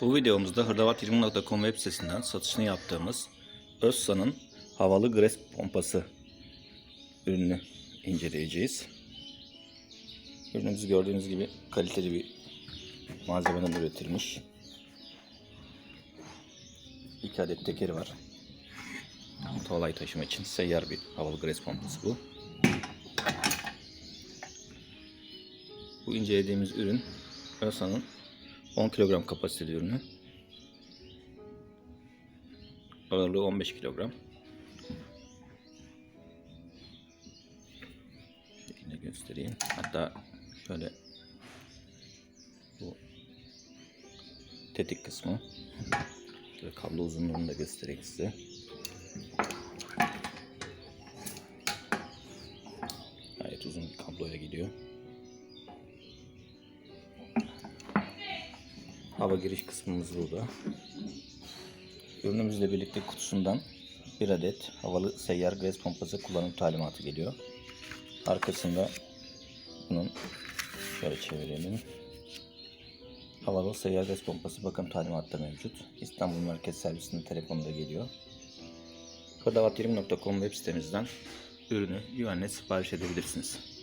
Bu videomuzda hırdavat20.com web sitesinden satışını yaptığımız Özsan'ın havalı gres pompası ürünü inceleyeceğiz. Ürünümüz gördüğünüz gibi kaliteli bir malzemeden üretilmiş. İki adet tekeri var. Kolay taşıma için seyyar bir havalı gres pompası bu. Bu incelediğimiz ürün Özsan'ın 10 kilogram kapasiteli ürünü. Ağırlığı 15 kilogram. Şöyle göstereyim. Hatta şöyle bu tetik kısmı. Şöyle kablo uzunluğunu da göstereyim size. Gayet uzun bir kabloya gidiyor. Hava giriş kısmımız burada. Ürünümüzle birlikte kutusundan bir adet havalı seyyar gaz pompası kullanım talimatı geliyor. Arkasında bunun şöyle çevirelim. Havalı seyyar gaz pompası bakım talimatı mevcut. İstanbul Merkez Servisinin telefonunda geliyor. Hırdavat20.com web sitemizden ürünü güvenle sipariş edebilirsiniz.